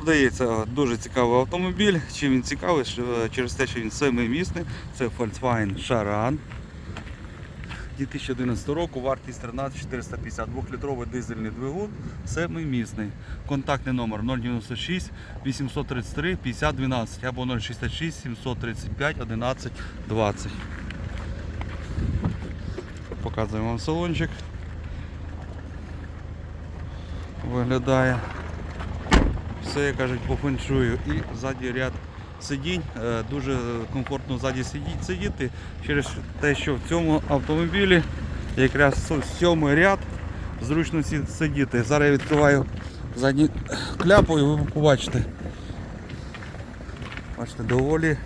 Продається дуже цікавий автомобіль. Чим він цікавий? Е, Через те, що він семимісний. Це Volkswagen Charan. 2011 року, вартість 13 450, 2-літровий дизельний двигун, семимісний. Контактний номер 096 833 5012 або 066 735 11 20. Показуємо вам салончик. Виглядає все, як кажуть, по феншую. І ззаді ряд сидінь. Е, Дуже комфортно ззаді сидіти через те, що в цьому автомобілі якраз сьомий ряд зручно сидіти. Зараз я відкриваю задню кляпу і ви побачите. Бачите, доволі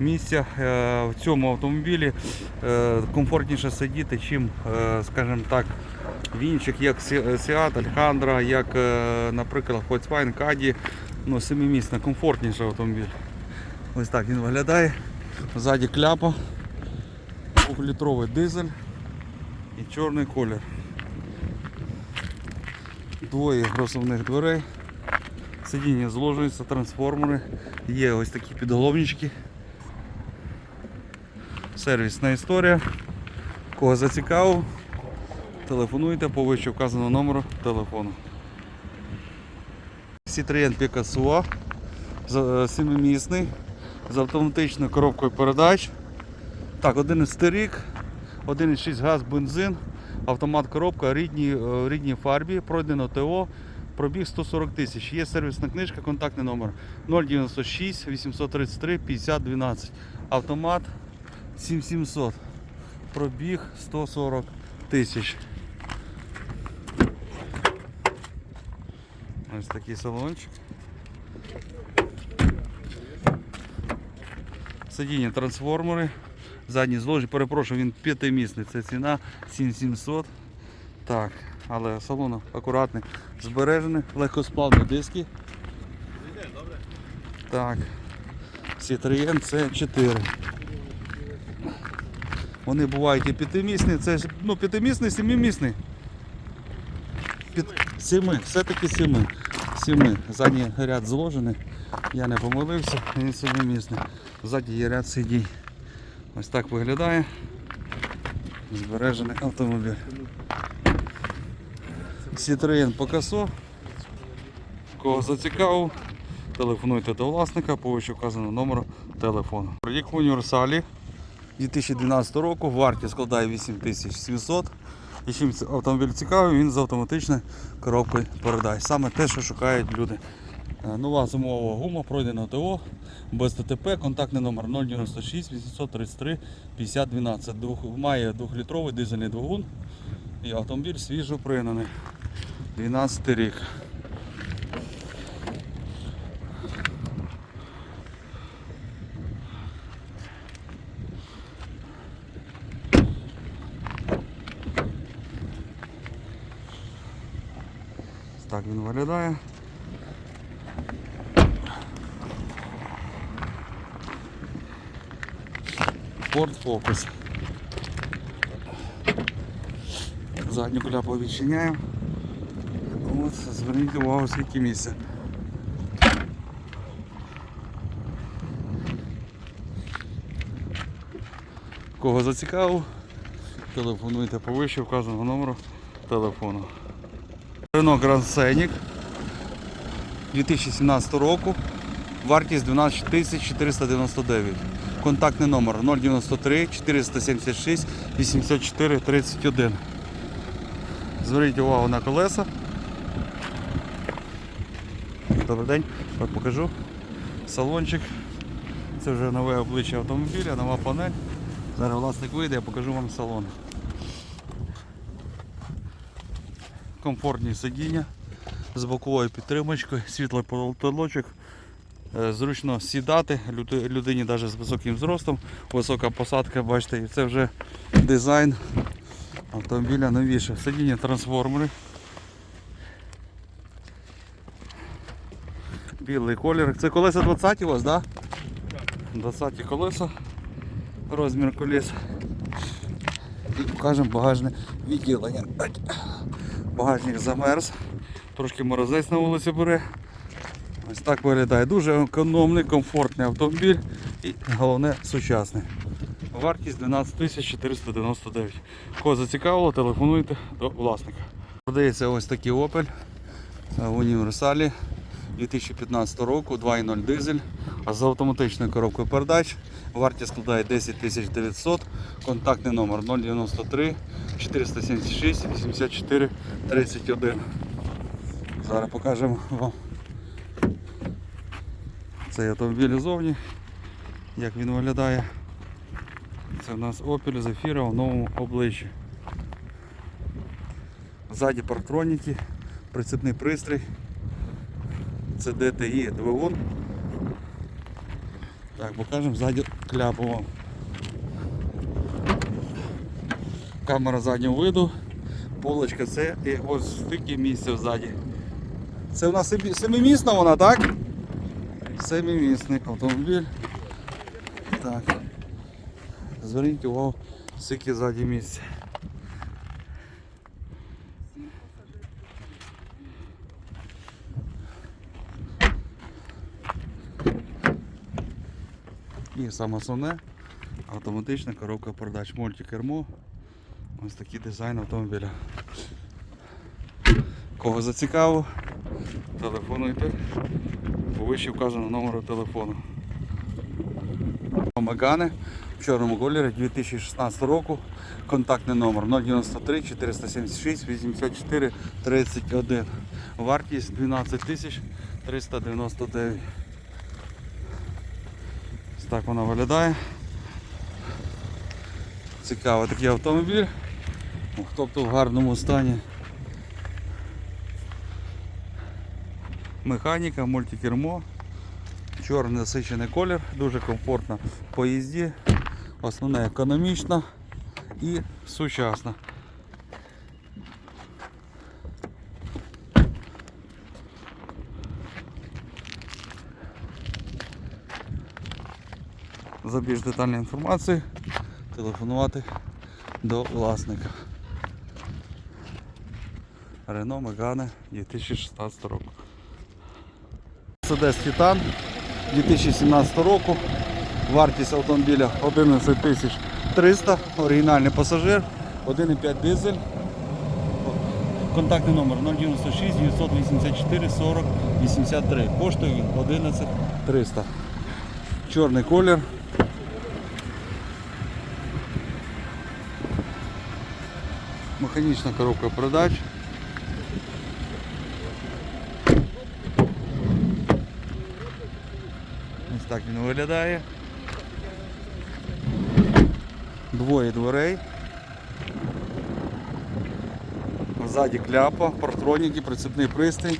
місця е, в цьому автомобілі е, комфортніше сидіти, чим, скажімо так, в інших, як Сі- Seat, Alhambra, як, е, наприклад, Volkswagen Caddy, ну, семимісний, комфортніший автомобіль. Ось так він виглядає. Ззаді кляпа, 2-літровий дизель і чорний колір. Двоє розсувних дверей. Сидіння зложується, трансформери, є ось такі підголовнички. Сервісна історія. Кого зацікавив, телефонуйте по вище вказаному номеру телефону. Citroen Picasso семимісний з автоматичною коробкою передач. Так, 11 рік, 1,6 газ, бензин, автомат коробка, рідній, е, рідній фарбі, пройдено ТО, пробіг 140 тисяч. Є сервісна книжка, контактний номер 096 833 50 12. Автомат 7700. Пробіг 140 тисяч. Ось такий салончик. Сидіння трансформери. Задні зложі, перепрошую, він п'ятимісний. Це ціна 7700. Так, але салон акуратний, збережений, легкосплавні диски. Так. Citroen C4. Вони бувають і п'ятимісні, це ну, п'ятимісний, семимісний. Сіми, все-таки сіми. Сіми. Задній ряд зложений. Я не помилився, він семимісний. Ззаді є ряд сидінь. Ось так виглядає. Збережений автомобіль. Citroen Picasso. Кого зацікавив, телефонуйте до власника по вище вказаному номеру телефону. Проїхав в універсалі 2012 року, вартість складає 8700. Ц- автомобіль цікавий, він з автоматичною коробкою передач. Саме те, що шукають люди. Е, Нова зимова гума, пройдена ТО, без ТТП, контактний номер 096 833 5012. Двох, має 2-літровий дизельний двигун і автомобіль свіжо пригнаний. 12 рік. Він виглядає. Ford Focus. Задню кляпу відчиняємо. От, зверніть увагу, скільки місця. Кого зацікавив, телефонуйте по вище вказаного номеру телефону. Renault Grand Scenic 2017 року. Вартість 12 499. Контактний номер 093 476 84 31. Зверніть увагу на колеса. Добрий день, покажу. Салончик. Це вже нове обличчя автомобіля, нова панель. Зараз власник вийде, я покажу вам салон. Комфортні сидіння з боковою підтримочкою, світлий потолочок. Е, Зручно сідати людині навіть з високим зростом, висока посадка, бачите, і це вже дизайн автомобіля новіше. Сидіння трансформери. Білий колір. Це колеса 20 у вас, так? Да? 20 колеса. Розмір колес. І покажемо багажне відділення. Багажник замерз. Трошки морозець на вулиці бере. Ось так виглядає. Дуже економний, комфортний автомобіль і головне сучасний. Вартість 12 499. Кого зацікавило, телефонуйте до власника. Продається ось такий Opel е, в універсалі 2015 року, 2.0 дизель, з автоматичною коробкою передач. Вартість складає 10 900, контактний номер 093 476 84 31. Зараз покажемо вам цей автомобіль ззовні, як він виглядає. Це у нас Opel Zafira в новому обличчі. Ззаді парктроніки, прицепний пристрій. Це DTI двигун. Так, покажемо ззаді кляпу вам. Камера заднього виду, полочка це і ось стільки місця ззаді. Це у нас семимісна вона, так? Семимісний автомобіль. Так. Зверніть увагу, скільки ззаді місця. І саме основне автоматична коробка передач мультикермо. Ось такий дизайн автомобіля. Кого зацікавив, телефонуйте по вище вказаному номеру телефону. Магани в чорному кольорі 2016 року. Контактний номер 093 476 84 31. Вартість 12 399. Так вона виглядає. Цікавий такий автомобіль. Тобто в гарному стані. Механіка, мультикермо, чорний насичений колір, дуже комфортно в поїзді, основне економічно і сучасно. За більш детальною інформацією телефонувати до власника. Рено Мегане 2016 року. Mercedes Titan 2017 року. Вартість автомобіля 11 300, оригінальний пасажир, 1,5 дизель. Контактний номер 096 984 40 83. Коштує він 11 300. Чорний колір. Механічна коробка передач. Ось так він виглядає. Двоє дверей. Ззаді кляпа, партроніки, прицепний пристрій.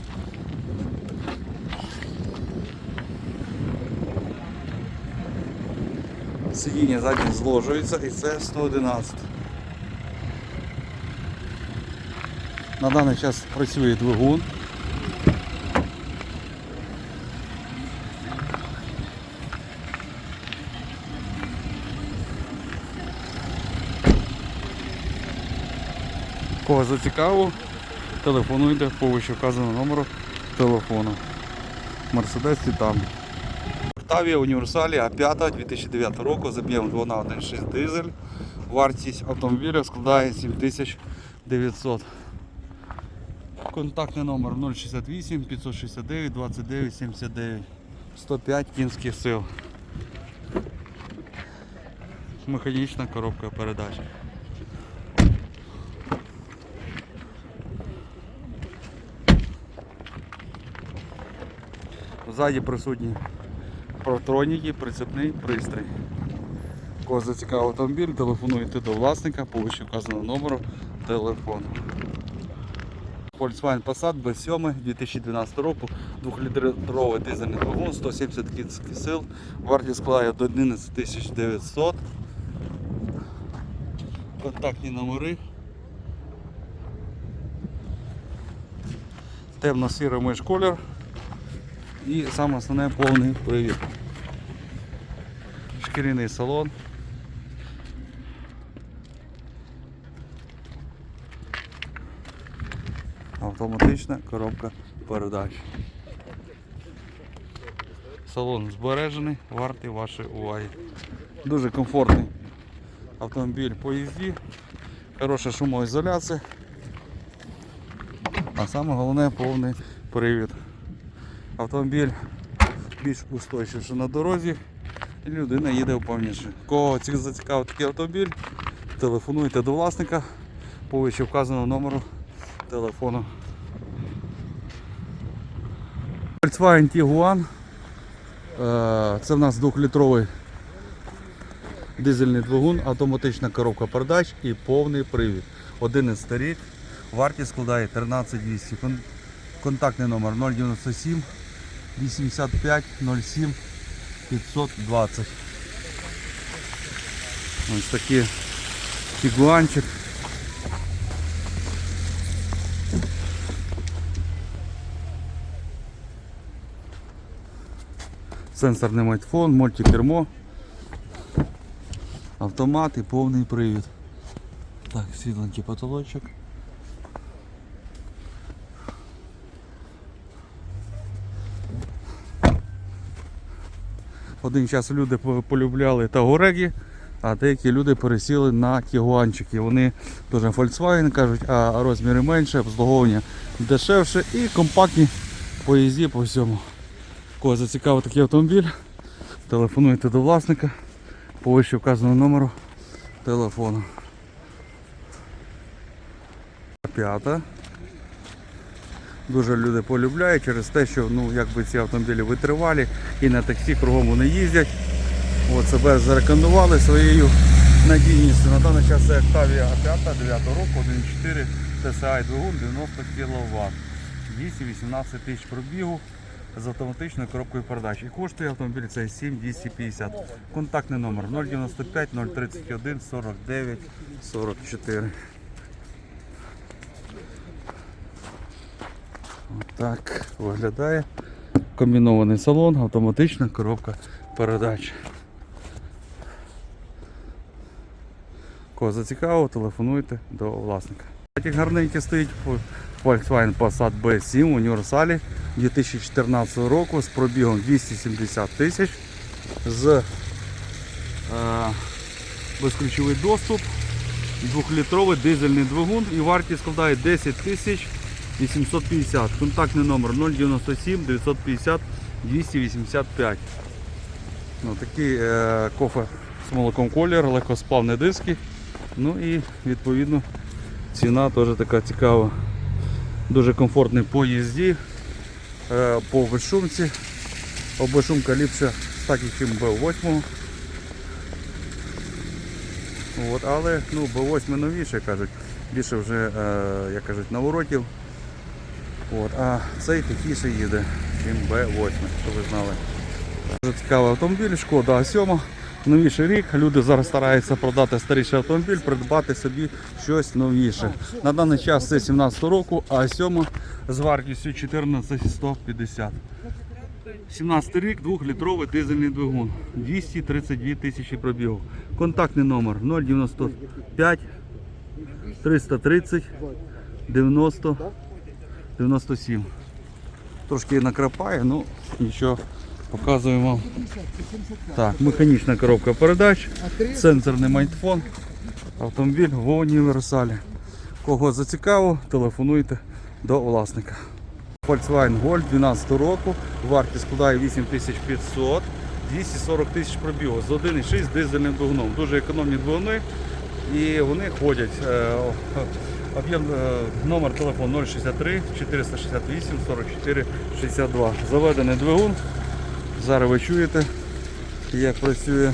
Сидіння задні зложується і це 111. На даний час працює двигун. Кого зацікавило, телефонуйте по вище вказаному номеру телефону. Мерседес Титан. Octavia універсалі А5 2009 року з об'ємом 2х1.6 дизель. Вартість автомобіля складає 7900. Контактний номер 068 569 29 79 105 кінських сил. Механічна коробка передач. Ззаді присутні протроніки, прицепний пристрій. Кого зацікавив автомобіль, телефонуйте до власника по вище вказаному номеру телефону. Volkswagen Passat B7 2012 року, 2-літровий дизельний двигун, 170 кінських сил, вартість складає до 11 900. Контактні номери. Темно-сірий меж колір і саме основне повний привід. Шкіряний салон. Автоматична коробка передач. Салон збережений, вартий вашої уваги. Дуже комфортний автомобіль по їзді, хороша шумоізоляція, а саме головне повний привід. Автомобіль більш устойчивіший на дорозі і людина їде впевненіше. Кого ці- зацікавив такий автомобіль, телефонуйте до власника по вище вказаному номеру телефону. Volkswagen Tiguan. Е, Це в нас 2-літровий дизельний двигун, автоматична коробка передач і повний привід. 11 рік. Вартість складає 13200. Контактний номер 097 85 07 520. Ось такий тігуанчик. Сенсорний майтфон, мультикермо, автомат і повний привід. Так, світленький потолочок. Один час люди полюбляли Тагореги, а деякі люди пересіли на тігуанчики. Вони теж Volkswagen кажуть, а розміри менше, обслуговування дешевше і компактні поїзді по всьому. Кого зацікавив такий автомобіль, телефонуйте до власника по вище вказаному номеру телефону. П'ята. Дуже люди полюбляють через те, що ну, якби ці автомобілі витривалі і на таксі кругом вони їздять. От себе зарекомендували своєю надійністю. На даний час це Octavia 5 9 року, 1.4 TSI двигун 90 кВт. 218 тисяч пробігу з автоматичною коробкою передач. І коштує автомобіль цей 7250. Контактний номер 095 031 49 44. Так виглядає комбінований салон, автоматична коробка передач. Кого зацікавило, телефонуйте до власника. Такі гарненькі стоїть Volkswagen Passat B7 в універсалі 2014 року з пробігом 270 тисяч з е, безключовий доступ, 2-літровий дизельний двигун і вартість складає 10 тисяч 850. Контактний номер 097 950 285. Ну, такий е, кофе з молоком колір, легкосплавні диски. Ну і відповідно ціна теж така цікава. Дуже комфортний по їзді, е, по безшумці. Обешумка ліпше статі, ніж B8. От, але ну, B8 новіше кажуть, більше вже, е, як кажуть, наворотів. От, а цей тихіше їде, ніж B8, щоб ви знали. Дуже цікавий автомобіль, шкода А7. Новіший рік. Люди зараз стараються продати старіший автомобіль, придбати собі щось новіше. На даний час це 17 року, а 7 з вартістю 14150. 17 рік, 2-літровий дизельний двигун. 232 тисячі пробігу. Контактний номер 095 330 90 97. Трошки накрапає, ну нічого, показуємо вам. Так, механічна коробка передач, сенсорний майтфон, автомобіль в універсалі. Кого зацікавило, телефонуйте до власника. Volkswagen Golf 12 року, вартість складає 8500, 240 тисяч пробігу з 1,6 дизельним двигуном. Дуже економні двигуни і вони ходять. Е, Об'єм е, номер телефону 063 468 44 62. Заведений двигун. Зараз ви чуєте, як працює.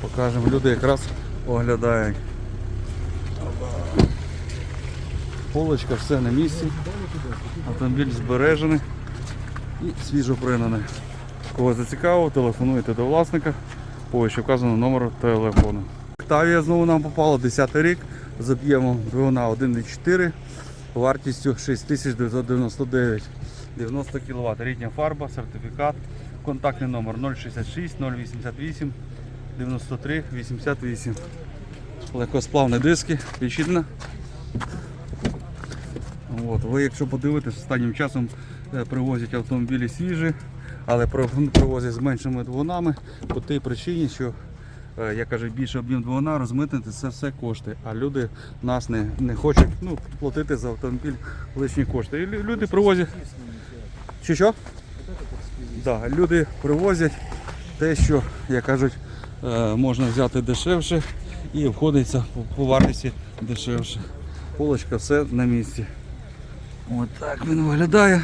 Покажемо, люди якраз оглядають. Полочка, все на місці. Автомобіль збережений і свіжо пригнаний. Кого зацікавило, телефонуйте до власника по вище вказаному номеру телефону. Octavia знову нам попала 10 рік з об'ємом двигуна 1,4, вартістю 6999, 90 кВт. Рідня фарба, сертифікат, контактний номер 066 088 93 88. Легкосплавні диски, відчинна. От, ви якщо подивитесь, останнім часом е, привозять автомобілі свіжі, але привозять з меншими двигунами по тій причині, що е, я кажу, більше об'єм двигуна розмитнити це все кошти. А люди нас не, не хочуть ну, платити за автомобіль лишні кошти. І люди привозять. Чи що? Да, люди привозять те, що, як кажуть, е, можна взяти дешевше і обходиться по вартості дешевше. Полочка все на місці. Ось так він виглядає.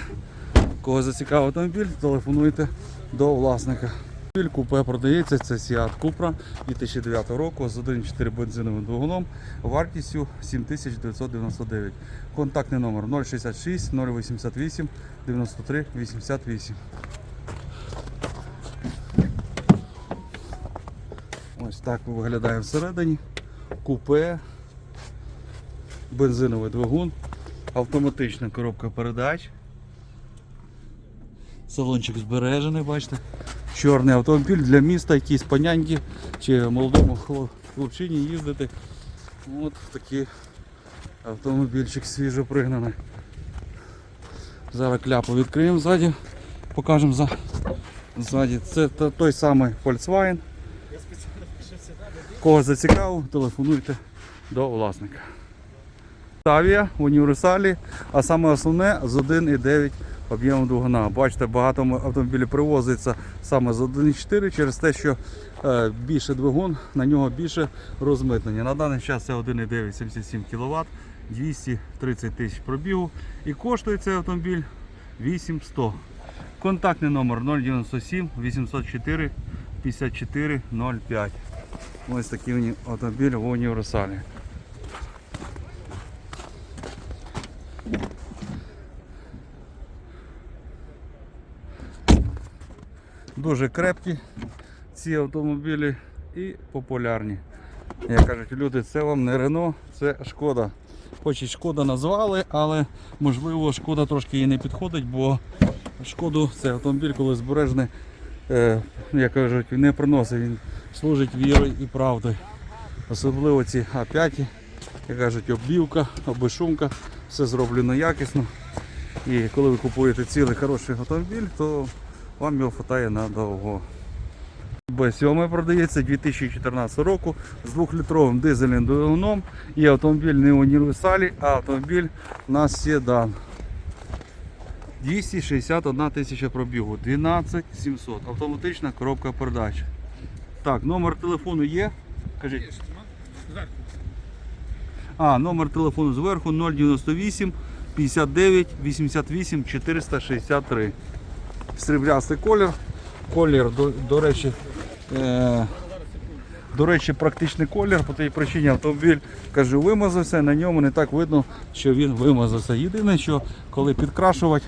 Кого зацікавив автомобіль, телефонуйте до власника. Автомобіль купе продається, це Seat Cupra 2009 року з 1.4 бензиновим двигуном вартістю 7999. Контактний номер 066 088 93 88. Ось так виглядає всередині. Купе, бензиновий двигун, автоматична коробка передач. Салончик збережений, бачите. Чорний автомобіль для міста, якісь паняньки чи молодому хлопчині їздити. От такий автомобільчик свіжо пригнаний. Зараз кляпу відкриємо ззаді, покажемо за, ззаді. Це той самий Volkswagen. Кого зацікавив, телефонуйте до власника. Тавія в універсалі, а саме основне з 1,9 об'ємом двигуна. Бачите, багато автомобілів привозиться саме з 1,4 через те, що е, більше двигун, на нього більше розмитнення. На даний час це 1,9 77 кВт, 230 тисяч пробігу і коштує цей автомобіль 8100. Контактний номер 097 804 54 05. Ось такий автомобіль в універсалі. Дуже крепкі ці автомобілі і популярні. Як кажуть люди, це вам не Рено, це шкода. Хоч і шкода назвали, але можливо шкода трошки їй не підходить, бо шкоду це автомобіль, коли збережений, е, як кажуть, не приносить, він служить вірою і правдою. Особливо ці А5, як кажуть, оббівка, обишумка, все зроблено якісно. І коли ви купуєте цілий хороший автомобіль, то вам його хватає надовго. Б7 продається 2014 року з 2-літровим дизельним двигуном і автомобіль не універсалі, а автомобіль на седан. 261 тисяча пробігу, 12 700. Автоматична коробка передач. Так, номер телефону є. Кажіть. А, номер телефону зверху 098 59 88 463. Сріблястий колір. Колір, до, до речі, е, до речі, практичний колір, по тій причині автомобіль кажу, вимазався, на ньому не так видно, що він вимазався. Єдине, що коли підкрашувати,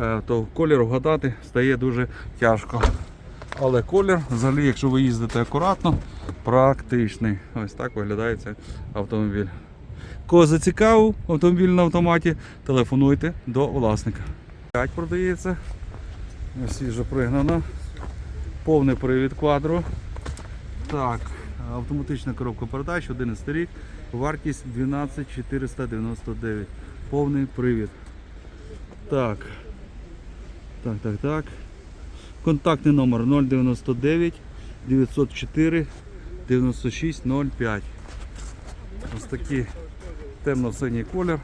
е, то колір вгадати стає дуже тяжко. Але колір, взагалі, якщо ви їздите акуратно, практичний. Ось так виглядає цей автомобіль. Кого зацікавив автомобіль на автоматі, телефонуйте до власника. 5 продається. Свіжо пригнано. Повний привід квадру. Так, автоматична коробка передач, 11 рік, вартість 12 499. Повний привід. Так. Так, так, так. Контактний номер 099 904 9605. Ось такий темно-синій колір.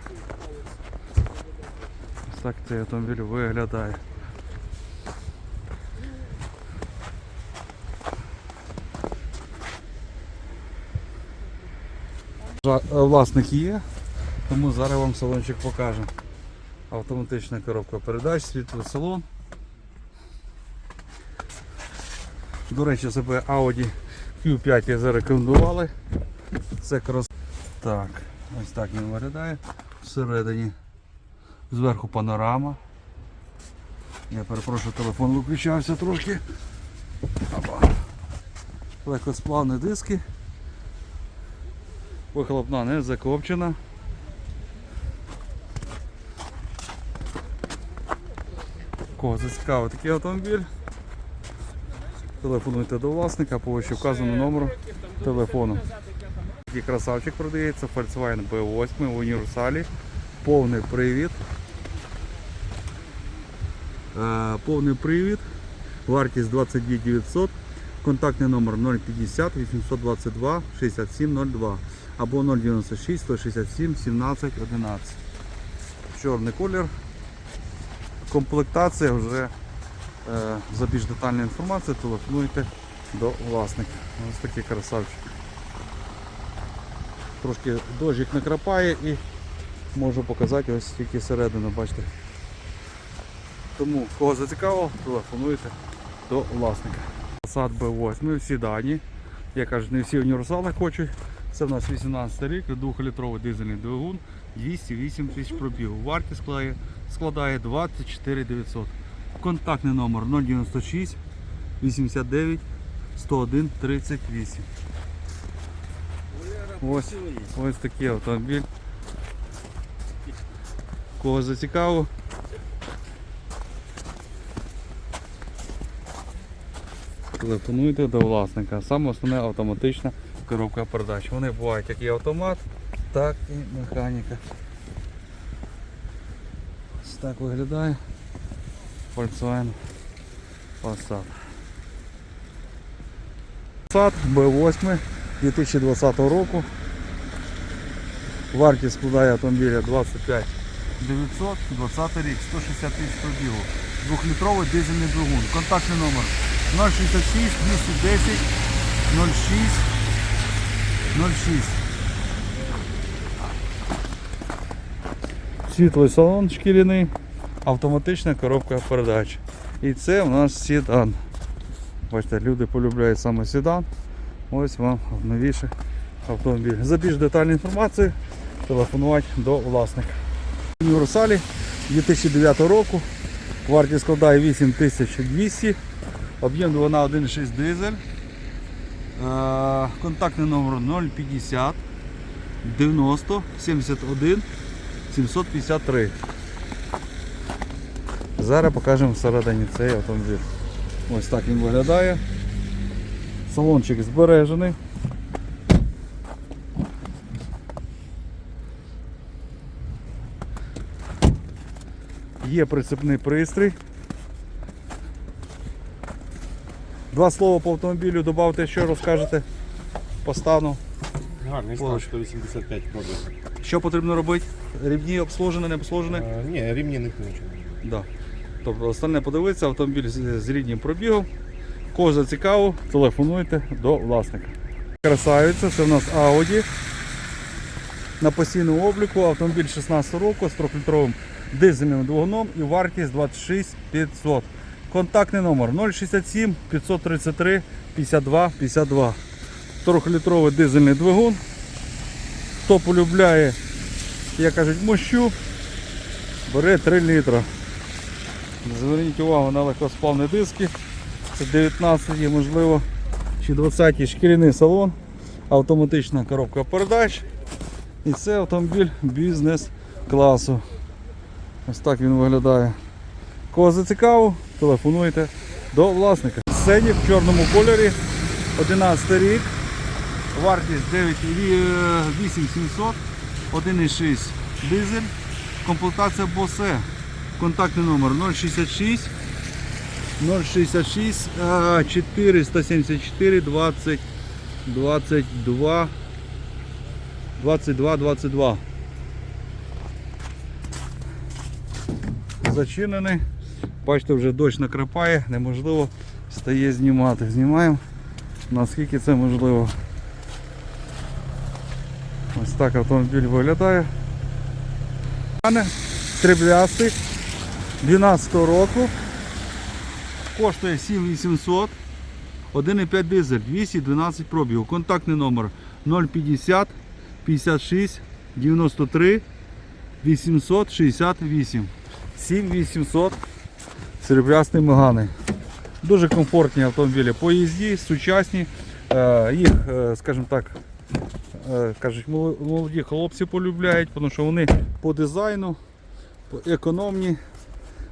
Ось так цей автомобіль виглядає. Власник є, тому зараз вам салончик покажу. Автоматична коробка передач, світлий салон. До речі, себе Audi Q5 зарекомендували. Це крос. Так, ось так він виглядає. Всередині. Зверху панорама. Я перепрошую, телефон виключався трошки. Легкосплавні диски. Вихлопна не закопчена. Кого зацікавив такий автомобіль? Телефонуйте до власника по вказаному номеру телефону. Такий красавчик продається, Volkswagen B8 в універсалі, повний привід. Е, Повний привід, вартість 22 900, контактний номер 050 822 6702 або 096 167 17 11. Чорний колір. Комплектація вже е, за більш детальною інформацією телефонуйте до власника. Ось такий красавчик. Трошки дощик накрапає і можу показати ось тільки середину, бачите. Тому кого зацікавило, телефонуйте до власника. Passat B8 всі дані. Я кажу, не всі універсали хочуть. Це в нас 18 рік, 2-літровий дизельний двигун, 208 тисяч пробігу. Вартість складає, складає 24 900. Контактний номер 096 89 101 38. Ось, ось такий автомобіль. Кого зацікавив, телефонуйте до власника. Саме основне автоматична коробка передач. Вони бувають як і автомат, так і механіка. Ось так виглядає Volkswagen Passat. Passat B8 2020 року. Вартість складає автомобіля 25 900, 20 рік, 160 тисяч пробігу. Двохлітровий дизельний двигун. Контактний номер 066 210 06 06. Світлий салон шкіряний, автоматична коробка передач. І це у нас седан. Бачите, люди полюбляють саме седан. Ось вам новіший автомобіль. За більш детальну інформацію телефонувати до власника. Універсалі 2009 року. Вартість складає 8200, об'єм двигуна 1,6 дизель. Е, Контактний номер 050 90 71 753. Зараз покажемо всередині цей автомобіль. Ось так він виглядає. Салончик збережений. Є прицепний пристрій. Два слова по автомобілю додавте, що розкажете по стану. Гарний стан, 185 пробіг. Що потрібно робити? Рівні обслужені, не обслужені? Е, Ні, рівні не нічого. Да. Тобто остальне подивитися, автомобіль з, з ріднім пробігом. Кого зацікавив, телефонуйте до власника. Красавиця, це в нас Audi. На постійному обліку автомобіль 16 року з 3-літровим дизельним двигуном і вартість 26 500. Контактний номер 067 533 52 52. 3-літровий дизельний двигун. Хто полюбляє, як кажуть, мощу, бере 3 літра. Зверніть увагу на легкосплавні диски. Це 19 є, можливо, чи 20 шкіряний салон, автоматична коробка передач. І це автомобіль бізнес-класу. Ось так він виглядає. Кого зацікавив, телефонуйте до власника. Сені в чорному кольорі, 11 рік, вартість 8700, 1,6 дизель, комплектація Bose. Контактний номер 066 066 474 20 22 22 22 Зачинений. Бачите, вже дощ накрапає, неможливо стає знімати. Знімаємо наскільки це можливо. Ось так автомобіль виглядає. Стріблястий 12 року. Коштує 7800. 1,5 дизель, 212 пробігу. Контактний номер 050 56 93 868. 7800 серебрясний Мегани. Дуже комфортні автомобілі по їзді, сучасні. Е, Їх, е, скажімо так, е, кажуть, молоді хлопці полюбляють, тому що вони по дизайну, економні,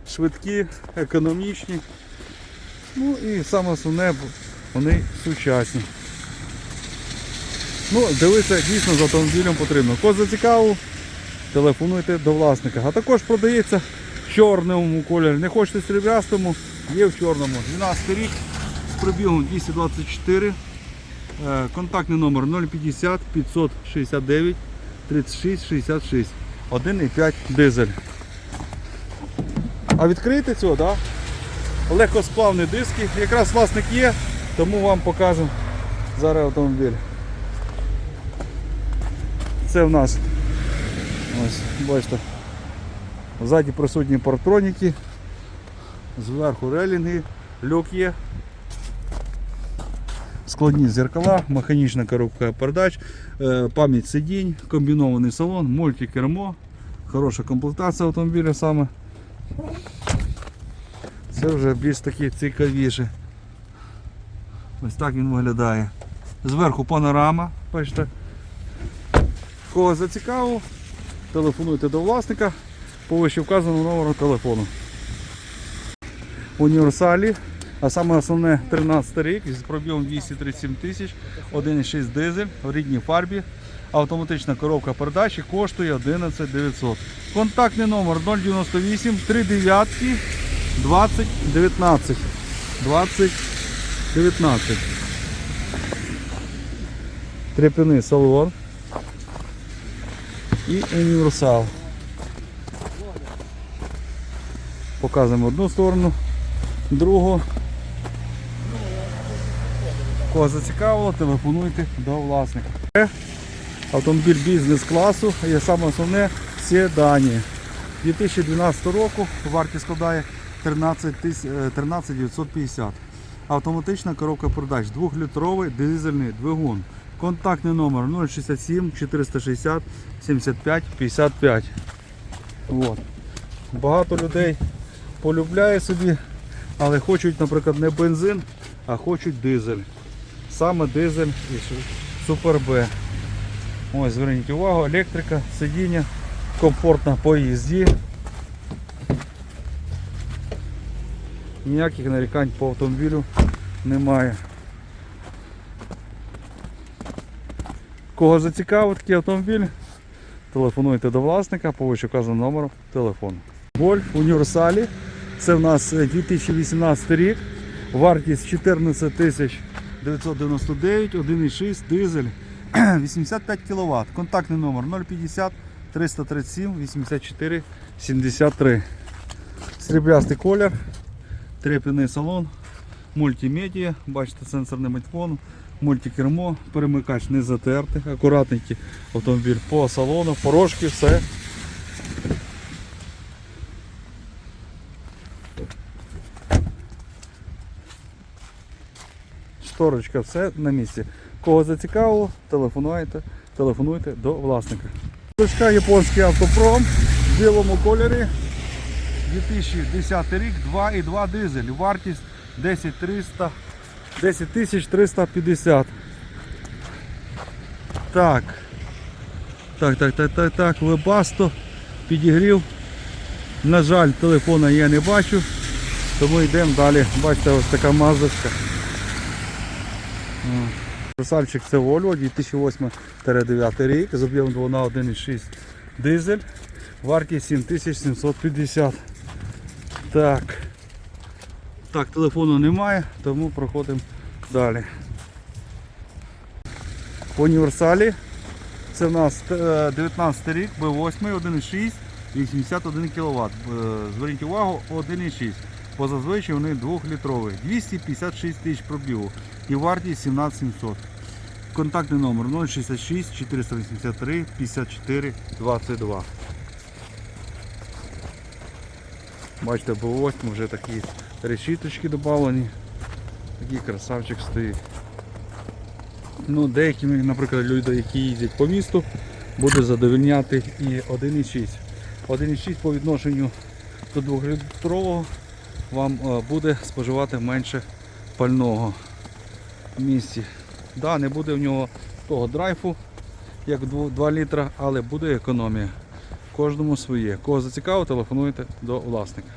швидкі, економічні. Ну і саме основне, вони сучасні. Ну, дивитися дійсно з автомобілем потрібно. Кого зацікавив, телефонуйте до власника. А також продається чорному кольорі. Не хочете сріблястому, є в чорному. 12 рік з пробігом 224. Е, Контактний номер 050 569 36 66. 1,5 дизель. А відкрийте цього, так? Да? Легкосплавні диски. Якраз власник є, тому вам покажу зараз автомобіль. Це в нас ось, бачите, ззаді присутні партроніки, зверху релінги, люк є, складні зеркала, механічна коробка передач, е, пам'ять сидінь, комбінований салон, мультикермо, хороша комплектація автомобіля саме. Це вже більш таки цікавіше. Ось так він виглядає. Зверху панорама, бачите. Кого зацікавило, телефонуйте до власника по вище вказаному номеру телефону. Універсалі, а саме основне 13 рік з пробігом 237 тисяч, 1,6 дизель в рідній фарбі. Автоматична коробка передачі коштує 11 900. Контактний номер 098 39 20 19. 20 19. Трепяний салон і універсал. Показуємо одну сторону, другу. Кого зацікавило, телефонуйте до власника. Автомобіль бізнес-класу є саме основне седані. 2012 року вартість складає 13 тис- е, 13 950. Автоматична коробка передач, 2-літровий дизельний двигун. Контактний номер 067 460 75 55. От. Багато людей полюбляє собі, але хочуть, наприклад, не бензин, а хочуть дизель. Саме дизель і Супер Б. Ось, зверніть увагу, електрика, сидіння, комфортно по їзді. Ніяких нарікань по автомобілю немає. Кого зацікавив такий автомобіль, телефонуйте до власника по вище вказаному номеру телефону. Гольф універсалі. Це в нас е, 2018 рік. Вартість 14 тисяч 999, 1,6 дизель, 85 кВт. Контактний номер 050 337 84 73. Сріблястий колір, треп'яний салон, мультимедіа, бачите, сенсорний мультфон, мультикермо, перемикач не затертий, акуратненький автомобіль по салону, порожки, все. Шторочка, все на місці. Кого зацікавило, телефонуйте, телефонуйте до власника. Шторочка японський автопром в білому кольорі. 2010 рік, 2,2 дизель. Вартість 10 300, 10 350. Так. Так, так, так, так, так, вебасто підігрів. На жаль, телефона я не бачу, тому йдемо далі. Бачите, ось така мазочка. Красавчик це Volvo 2008-9 рік, з об'ємом двигуна 1,6 дизель, вартість 7750. Так. Так, телефону немає, тому проходимо далі. По універсалі це в нас е, 19 рік, B8, 1,6, 81 кВт. Зверніть увагу, 1,6. Бо зазвичай вони 2-літрові. 256 тисяч пробігу і вартість 17700. Контактний номер 066 483 54 22. Бачите, B8 вже такі решіточки додавлені. Такий красавчик стоїть. Ну, деякими, наприклад, люди, які їздять по місту, буде задовольняти і 1,6. 1,6 по відношенню до 2-літрового вам е, буде споживати менше пального в місті. Да, не буде в нього того драйфу, як 2 літра, але буде економія. Кожному своє. Кого зацікавило, телефонуйте до власника.